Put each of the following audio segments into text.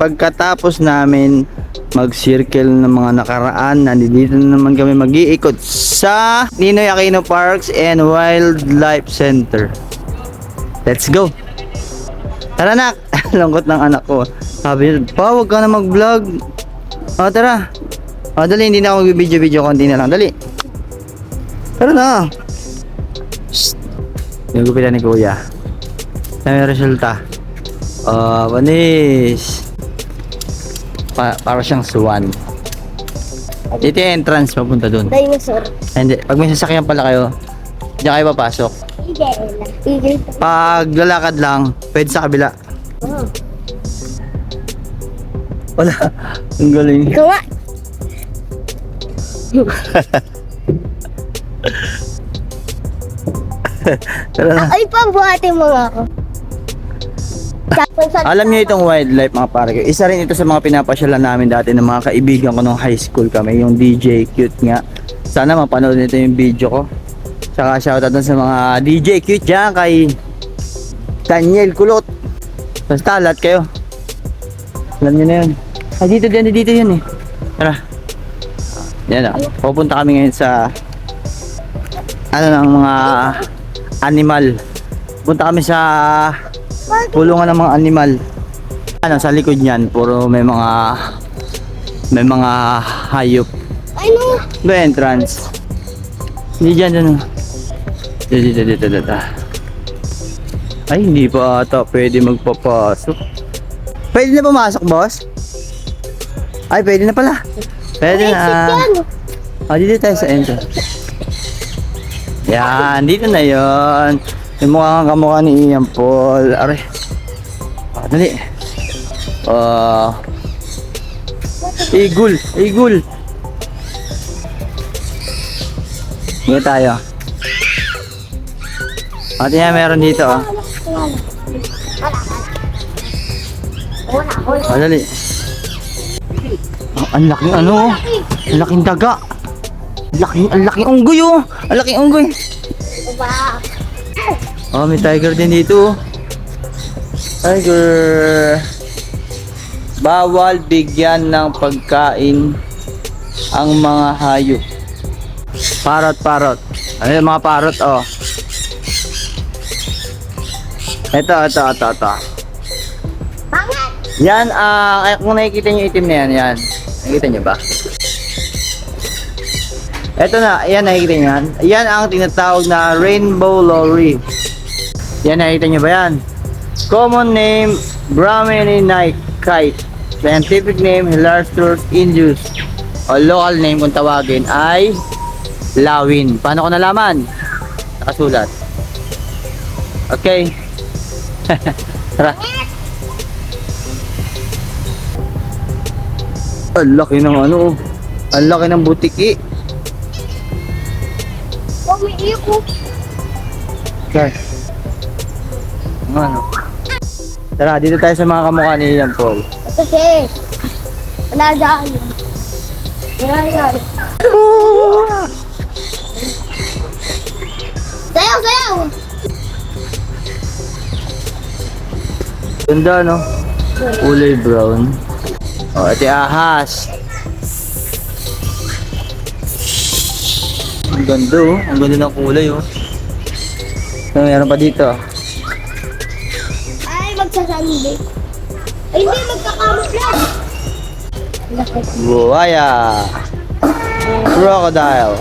pagkatapos namin mag-circle ng mga nakaraan, nandito na naman kami mag-iikot sa Ninoy Aquino Parks and Wildlife Center. Let's go! Tara nak! Lungkot ng anak ko. Sabi niya, pa huwag ka na mag-vlog. O tara. O dali, hindi na ako video-video, konti na lang. Dali. Tara na. Shh. Yung gupitan ni kuya. May resulta. Ah, panis. Pa para siyang swan. Dito yung entrance papunta dun. Dinosaur. Hindi, pag may sasakyan pala kayo, diyan kayo papasok. Eagle. Eagle. Pag lalakad lang, pwede sa kabila. Oh. Wala. Ang galing. Nga. Tara na. Ay, pabuhatin mo nga ako. Alam niyo itong wildlife mga pare ko. Isa rin ito sa mga pinapasyalan namin dati ng mga kaibigan ko nung high school kami. Yung DJ Cute nga. Sana mapanood nito yung video ko. Saka shoutout dun sa mga DJ Cute dyan kay Daniel Kulot. Basta lahat kayo. Alam niyo na yun. Ay dito din, dito yun eh. Tara. Yan ah. Pupunta kami ngayon sa ano ng mga animal. Punta kami sa pulungan ng mga animal. Ano, sa likod niyan, puro may mga may mga hayop. Ano? No entrance. Hindi dyan, dyan. Dito, dito, dito, dito. Ay, hindi pa ata pwede magpapasok. Pwede na pumasok, boss? Ay, pwede na pala. Pwede na. yan. Ah, dito tayo sa entrance. Yan, dito na yon. Yung mukha kang kamukha ni Ian Paul. Are. Ah, dali. Ah. Eagle, eagle. Dito tayo. At yan, meron dito. Oh. Ah, dali. Ah, ang laking ano. oh. Ang laking daga. Ang laking, ang laking unggoy oh. Ang laking unggoy. Wow. Oh, may tiger din dito. oh. Tiger. Bawal bigyan ng pagkain ang mga hayop. Parot, parot. Ano yung mga parot, oh. Ito, ito, ito, ito. Pangat. Yan, ah, ay, kung nakikita nyo itim na yan, yan. Nakikita nyo ba? Ito na, yan nakikita nyo yan. Yan ang tinatawag na rainbow lorry. Yan nakikita nyo ba yan? Common name, Brahmini night kite. Scientific name, Hilarstrus indus. O local name kung tawagin ay lawin. Paano ko nalaman? Nakasulat. Okay. Tara. Ang laki ng ano. oh. Ang laki ng butiki. Umiiyak ko. Okay. Ano? Tara, dito tayo sa mga kamukha ni Ian Paul. Kasi, wala dyan. Wala dyan. Sayaw, sayaw! Ganda, no? Kulay brown. Oh, ito ahas. Ang ganda, oh. Ang ganda ng kulay, oh. So, meron pa dito. Ay, magsasandi. Ay, hindi, magkakamuflage. Lakit. Buhaya. Crocodile.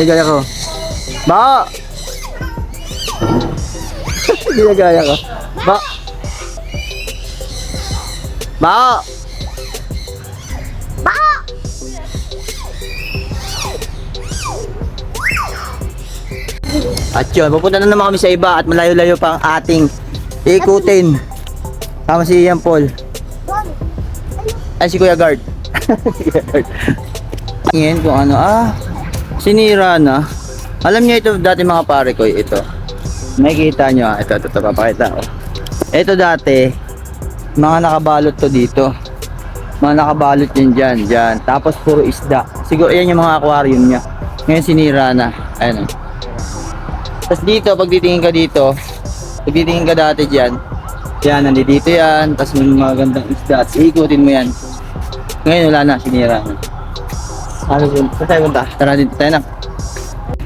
Ginagaya ko. Bako! Ginagaya ko. Ba... Bako! Baka! At yun, pupunta na naman kami sa iba at malayo-layo pa ang ating ikutin. Tama si Ian Paul. Ay, si Kuya Guard. Ngayon kung ano, ah, sinira na. Alam niyo ito dati mga pare ko, ito. Nakikita nyo, ah, ito, ito, ito, papakita ko. Ito dati, mga nakabalot to dito. Mga nakabalot yun dyan, dyan. Tapos puro isda. Siguro, yan yung mga aquarium niya. Ngayon sinira na. Ayan. oh. Tapos dito, pag titingin ka dito, pag titingin ka dati dyan, Yan, nandito yan. Tapos may mga gandang isda. At ikutin mo yan. Ngayon wala na, sinira na. Ano yun? Saan tayo punta? Tara dito tayo na.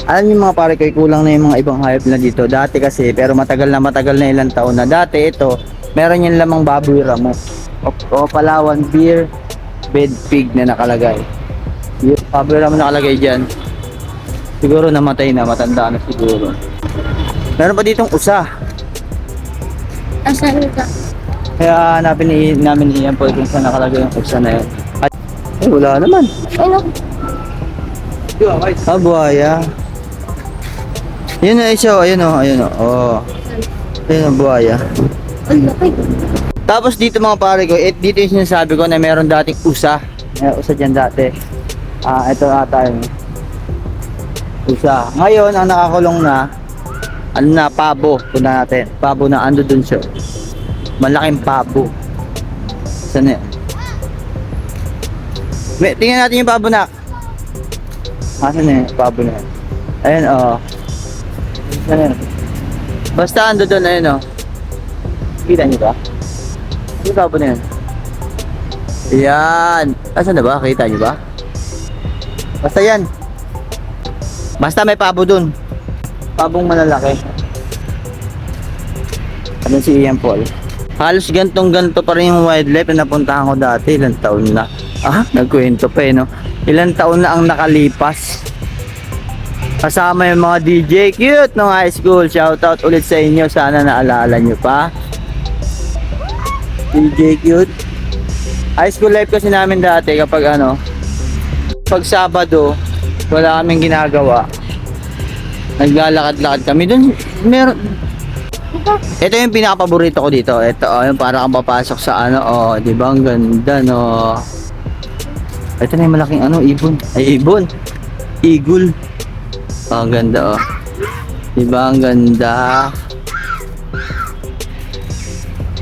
Alam niyo mga pare ko, kulang na yung mga ibang hayop na dito. Dati kasi, pero matagal na matagal na ilang taon na. Dati ito, meron yung lamang baboy ramo. O, o Palawan beer, bed pig na nakalagay. Yung baboy ramo nakalagay dyan. Siguro namatay na, matanda na siguro. Meron pa ditong usa. Asan ka? Kaya hanapin ni, namin ni Ian Paul kung saan nakalagay yung usa na yun. At, eh, wala naman. Ano? Ah, buhaya. Yun na isa, oh. ayun o, ayun o. Oh. Ayun ang buhaya. Ang laki. Tapos dito mga pare ko, eh, dito yung sinasabi ko na meron dating usa. May usa dyan dati. Ah, ito ata yun. Usa. Ngayon, ang nakakulong na, ano na, pabo. Puna natin. Pabo na ando dun siya. Malaking pabo. Saan na? May, tingnan natin yung pabo na. Asan na yung pabo na yun? Ayun, oh. Saan na yun? Basta ando dun, ayun, oh. Kita niyo ba? Yung pabo na yun. Yan. Asan na ba? Kita niyo ba? Basta yan. Basta may pabo dun. Pabong malalaki. Ano si Ian Paul? Halos gantong ganto pa rin yung wildlife na napuntahan ko dati. Ilang taon na. Ah, nagkwento pa eh, no? Ilang taon na ang nakalipas. Kasama yung mga DJ cute nung high school. Shoutout ulit sa inyo. Sana naalala nyo pa. DJ cute. High school life kasi namin dati kapag ano, pag Sabado, wala kaming ginagawa. Naglalakad-lakad kami. Doon, meron, ito yung pinaka-paborito ko dito. Ito, oh, yung para kang papasok sa ano, oh, di ba? Ang ganda, no? Ito na yung malaking ano, ibon. Ay, ibon. Eagle. Oh, ang ganda, oh. Di ba? Ang ganda.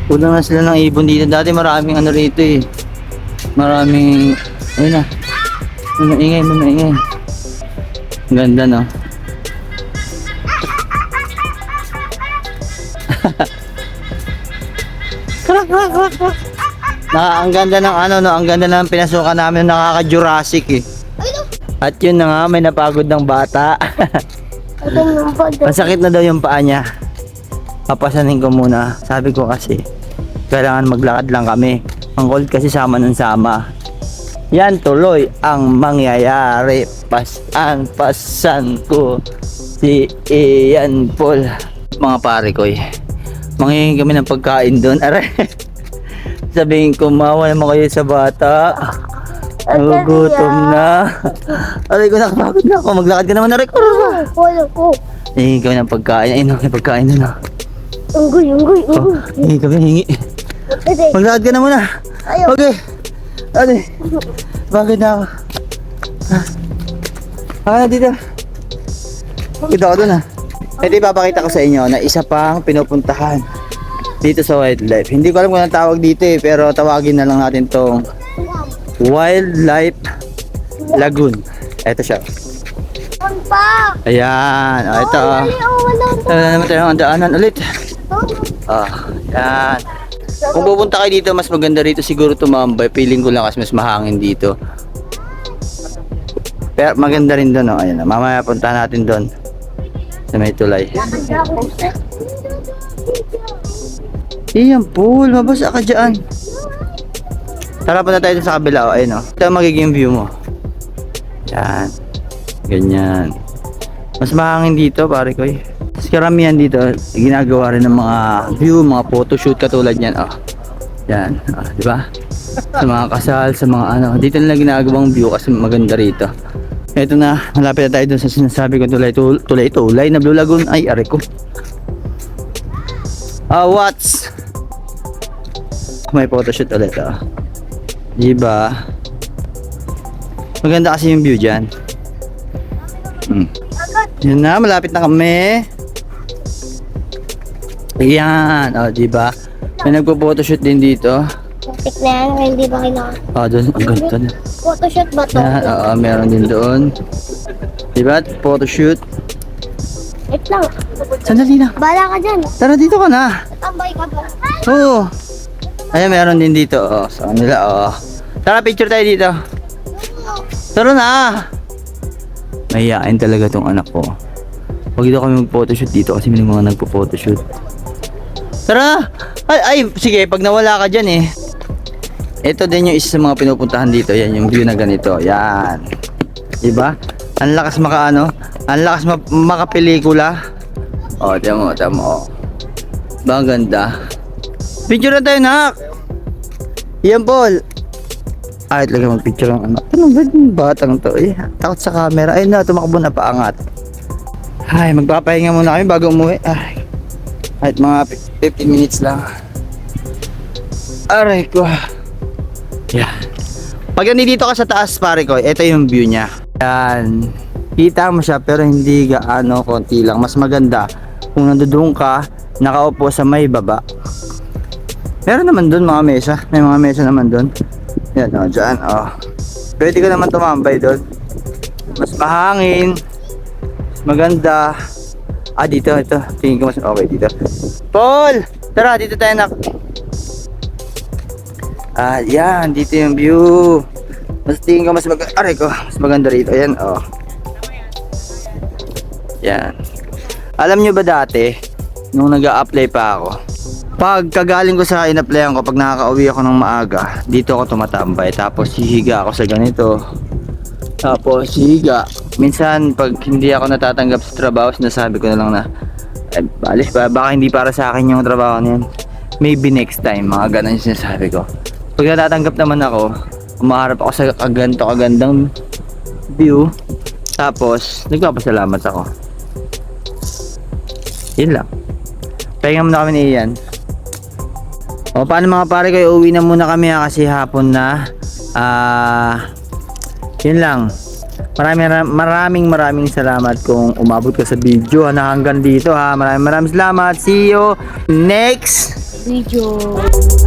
Kulang na sila ng ibon dito. Dati maraming ano rito eh. Maraming, ayun na. Maingay, maingay. Ang ganda, no? Na, ang ganda ng ano no, ang ganda ng pinasukan namin nakaka-Jurassic eh. At yun na nga, may napagod ng bata. Masakit na daw yung paa niya. Papasanin ko muna. Sabi ko kasi, kailangan maglakad lang kami. Ang cold kasi sama ng sama. Yan tuloy ang mangyayari. Pasan, pasan ko si Ian Paul. Mga pare ko eh. Mangingin kami ng pagkain doon. Aray. Sabihin ko, mawa naman kayo sa bata. Nagugutom na. Aray ko, nakapagod na ako. Maglakad ka naman. Aray ko. Wala ko. Hingin kami ng pagkain. Ayun, may pagkain doon. ah. Unggoy, unggoy, Oh, unggoy. hingi kami, hingi. Pwede. Maglakad ka na muna. Ayaw. Okay. Ate, bakit na ako? Ah, ah dito. Dito ako dun ah. Ito ipapakita ko sa inyo na isa pang pinupuntahan dito sa wildlife. Hindi ko alam kung anong tawag dito eh, pero tawagin na lang natin tong Wildlife Lagoon. Ito siya. Ayan. Oh, ito. Oh. Oh, pa. Wala naman tayong daanan ulit. Ah, yan. Kung pupunta kayo dito, mas maganda rito siguro tumambay. Feeling ko lang kasi mas mahangin dito. Pero maganda rin doon, oh. Ayan, oh. mamaya punta natin doon. Sa may tulay. Iyan, pool. Mabasa ka dyan. Tara, punta tayo sa kabila, oh. Ayun, oh. Ito ang magiging view mo. Yan. Ganyan. Mas mahangin dito, pare ko eh. Mas karamihan dito, ginagawa rin ng mga view, mga photoshoot katulad yan. Oh. Yan, oh, di ba? Sa mga kasal, sa mga ano. Dito nila ginagawang view kasi maganda rito. Ito na, malapit na tayo dun sa sinasabi ko tulay, tul- tulay, tulay na Blue Lagoon. Ay, are ko. Ah, what's? May photoshoot ulit, ah. Di ba? Maganda kasi yung view dyan. Hmm. Yun na, malapit na kami. Ayan, o, di ba? May nagpo-photoshoot din dito. Tik na yan, hindi ba kailangan? Ah, doon, ang ganda na. Photoshoot ba to? Yan, oo, meron din doon. Di ba? Photoshoot. Wait lang. Sandali lang. Bala ka dyan. Tara, dito ka na. Tambay ka ba? Oo. Ayan, meron din dito. Oh, sa kanila, oh. Tara, picture tayo dito. Tara na. Mahihain talaga tong anak ko. Huwag dito kami mag-photoshoot dito kasi may mga nagpo-photoshoot. Tara! Ay, ay, sige, pag nawala ka dyan eh. Ito din yung isa sa mga pinupuntahan dito. Yan, yung view na ganito. Yan. Diba? Ang lakas maka ano? Ang lakas ma- makapelikula. O, oh, tiyan mo, tiyan mo. Ba, ganda. Picture na tayo, nak! Yan, Paul. Ay, talaga mag-picture ang anak. Ano ba yung batang to? Eh, takot sa camera. Ay na, tumakbo na paangat. Ay, magpapahinga muna kami bago umuwi. Ay, kahit mga pi- 15 minutes lang. Aray ko. Yan. Pag nandito ka sa taas, pare ko, ito yung view niya. Yan. Kita mo siya pero hindi gaano konti lang. Mas maganda kung nandoon ka, nakaupo sa may baba. Meron naman doon mga mesa. May mga mesa naman doon. Yan o, dyan o. Pwede ka naman tumambay doon. Mas mahangin. Mas maganda. Ah, dito, ito. Tingin ko mas okay dito. Paul! Tara, dito tayo nak. Ah, yan. Dito yung view. Mas tingin ko mas mag... Aray ko. Mas maganda rito. Ayan, oh. Yan. Alam nyo ba dati, nung nag apply pa ako, pag kagaling ko sa in-applyan ko, pag nakaka-uwi ako ng maaga, dito ako tumatambay. Tapos hihiga ako sa ganito. Tapos hihiga. Minsan, pag hindi ako natatanggap sa trabaho, sinasabi ko na lang na, eh, balis ba, baka hindi para sa akin yung trabaho na yan. Maybe next time, mga ganun yung sinasabi ko. Pag natatanggap naman ako, umaharap ako sa kaganto kagandang view. Tapos, nagpapasalamat ako. Yun lang. Pahinga muna kami ni Ian. O paano mga pare ko, uwi na muna kami ha, kasi hapon na. Ah, yun lang. Maraming maraming maraming salamat kung umabot ka sa video na hanggang dito ha. Maraming maraming salamat. See you next Video.